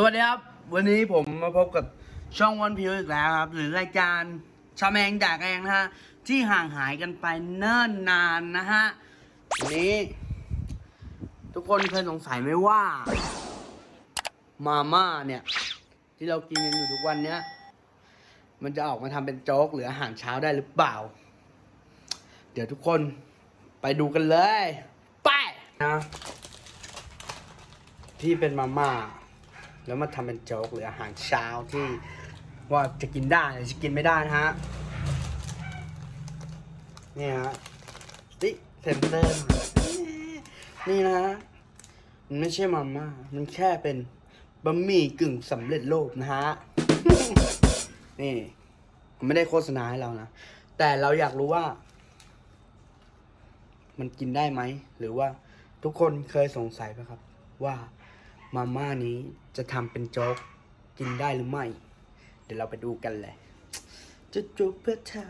สวัสดีครับ วันนี้ผมมาพบกับช่องวันพิวอีกแล้วครับ หรือรายการชาแมงจากเองนะฮะ ที่ห่างหายกันไปเนิ่นนานนะฮะวันนี้ ทุกคนเคยสงสัยไหมว่า มาม่าเนี่ย ที่เรากินกันอยู่ทุกวันเนี้ยมันจะออกมาทำเป็นโจ๊กหรืออาหารเช้าได้หรือเปล่า เดี๋ยวทุกคนไปดูกันเลย ไปนะที่เป็นมาม่า แล้วมาทำเป็นโจ๊กหรืออาหารเช้าที่ว่าจะกินได้หรือจะกินไม่ได้นะฮะนี่ฮะติเซนเตอร์นี่นะฮะมันไม่ใช่มาม่ามันแค่เป็นบะหมี่กึ่งสำเร็จรูปนะฮะนี่ไม่ได้โฆษณาให้เรานะ แต่เราอยากรู้ว่า มันกินได้ไหม หรือว่าทุกคนเคยสงสัยไหมครับ ว่า มาม่านี้จะทำเป็นโจ๊กกินได้หรือไม่ เดี๋ยวเราไปดูกันเลยจะจูบเพื่อเธอ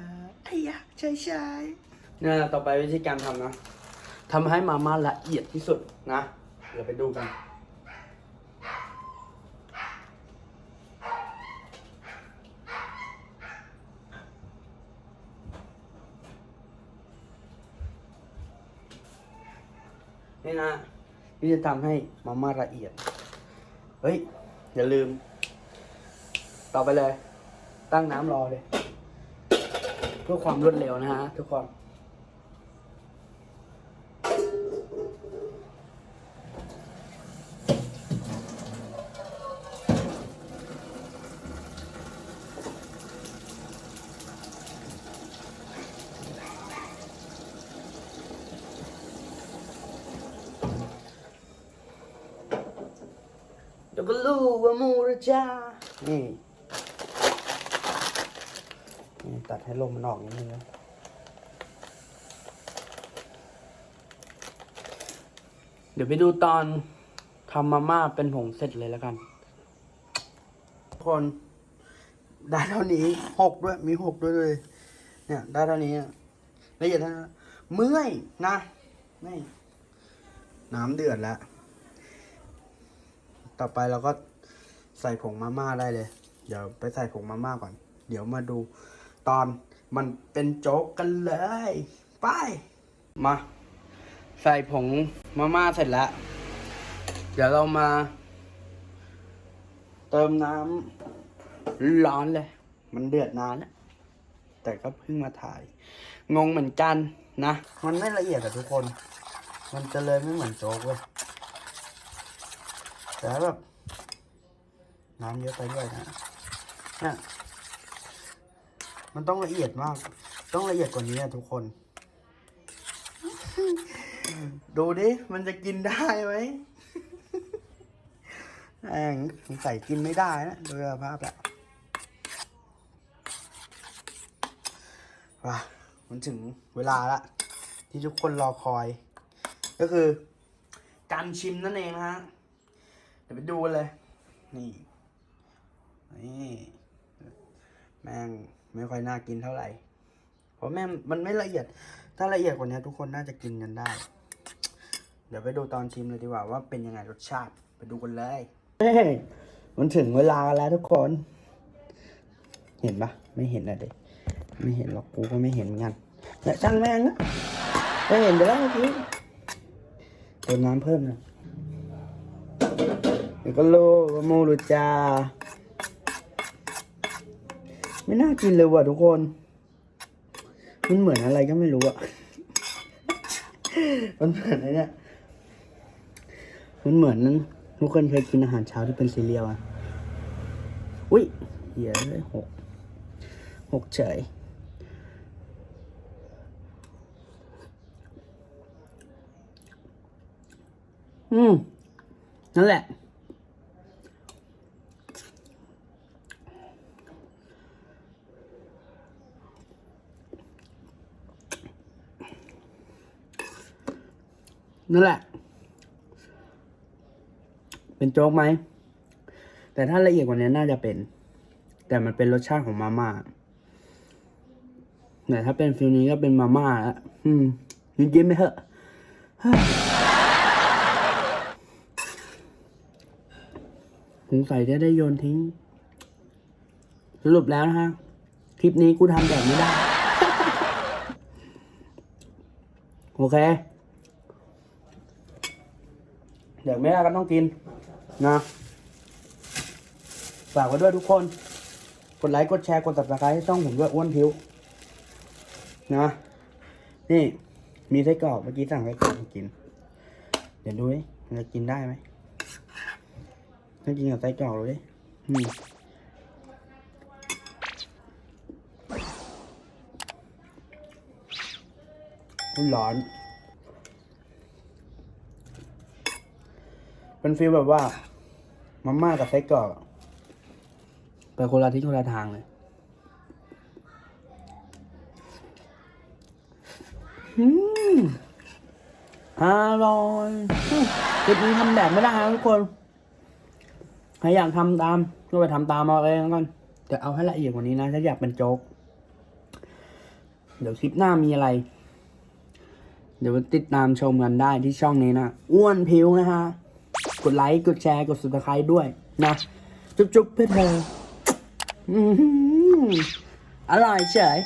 ไอ้ยะใช่ใช่เนี่ยต่อไปวิธีการทำนะทำให้มาม่าละเอียดที่สุดนะ เดี๋ยวไปดูกันนี่นะ ที่จะทำให้มาม่าละเอียด เฮ้ย อย่าลืม ต่อไปเลย ตั้งน้ำรอเลย เพื่อความรวดเร็วนะฮะทุกคน ก็รู้ว่ามูรจ้านี่นี่ตัดให้ลมมันออกนิดนึงนะเดี๋ยวไปดูตอนทำมาม่าเป็นผงเสร็จเลยแล้วกันทุกคนได้เท่านี้หกด้วย มีหกด้วยเลยเนี่ย ได้เท่านี้ละเอียดเท่านั้นเมื่อยนะนี่น้ำเดือดแล้ว ต่อไปเราก็ใส่ผงมาม่าได้เลย เดี๋ยวไปใส่ผงมาม่าก่อน เดี๋ยวมาดูตอนมันเป็นโจ๊กกันเลย ไป มา ใส่ผงมาม่าเสร็จแล้ว เดี๋ยวเรามา เติมน้ำร้อนเลย มันเดือดนานแล้วแต่ก็เพิ่งมาถ่าย งงเหมือนกันนะ มันไม่ละเอียดอะทุกคน มันจะเลยไม่เหมือนโจ๊กเว้ย แต่แบบน้ำเยอะไปด้วยนะเนี่ยมันต้องละเอียดมาก ต้องละเอียดกว่านี้อะทุกคน ดูดิ มันจะกินได้ไหมแองสงสัยกินไม่ได้นะโดยสภาพแล้วว้ามันถึงเวลาละ ที่ทุกคนรอคอย ก็คือ การชิมนั่นเองนะฮะเดี๋ยวไปดูกันเลย นี่นี่แม่งไม่ค่อยน่ากินเท่าไหร่ เพราะแม่งมันไม่ละเอียด ถ้าละเอียดกว่านี้ทุกคนน่าจะกินกันได้ เดี๋ยวไปดูตอนชิมเลยดีกว่าว่าเป็นยังไงรสชาติ ไปดูกันเลยเฮ้มันถึงเวลาแล้วทุกคน เห็นปะไม่เห็นอะเด็ไม่เห็นหรอกกูก็ไม่เห็นเหมือนกันแต่ช่างแม่งนะไม่เห็นไปแล้วเมื่อกี้เติมน้ำเพิ่มนะ เดี๋ยวก็โลวาโมรูจา ไม่น่ากินเลยว่ะทุกคน มันเหมือนอะไรก็ไม่รู้อะมันเหมือนอะไรเนี่ย มันเหมือนทุกคนเคยกินอาหารเช้าที่เป็นซีเรียลอะอุ้ยเหี้ยเลยหก หกเฉยอืม นั่นแหละ นั่นแหละ เป็นโจ๊กไหม แต่ถ้าละเอียดกว่านี้น่าจะเป็น แต่มันเป็นรสชาติของมาม่าแต่ถ้าเป็นฟิลนี้ก็เป็นมาม่าแล้วอืมกินไหมเหอะสงสัยจะได้โยนทิ้ง สรุปแล้วนะฮะ คลิปนี้กูทำแบบไม่ได้ โอเค ดี๋ยวไม่ได้ก็ต้องกินนะฝากไว้ด้วยทุกคน กดไลค์กดแชร์กด subscribe ให้ช่องผมด้วยอ้วนพิวนะนี่มีไส้กรอกเมื่อกี้สั่งไส้กรอกมากิน เดี๋ยวดูดิจะกินได้ไหมต้องกินกับไส้กรอกเลยดิอืมร้อน เป็นฟีลแบบว่ามาม่ากับไส้กรอกไปคนละทิศคนละทางเลยอืมอร่อยคลิปนี้ทำแบบไม่ได้นะทุกคน ใครอยากทำตามก็ไปทำตามเอาเองกันแต่เอาให้ละเอียดกว่านี้นะ ถ้าอยากเป็นโจ๊ก เดี๋ยวคลิปหน้ามีอะไร เดี๋ยวติดตามชมกันได้ที่ช่องนี้นะ อ้วนผิวนะฮะ กดไลค์ กดแชร์ กด subscribe ด้วยนะ จุ๊บๆเพื่อเธออร่อยเฉย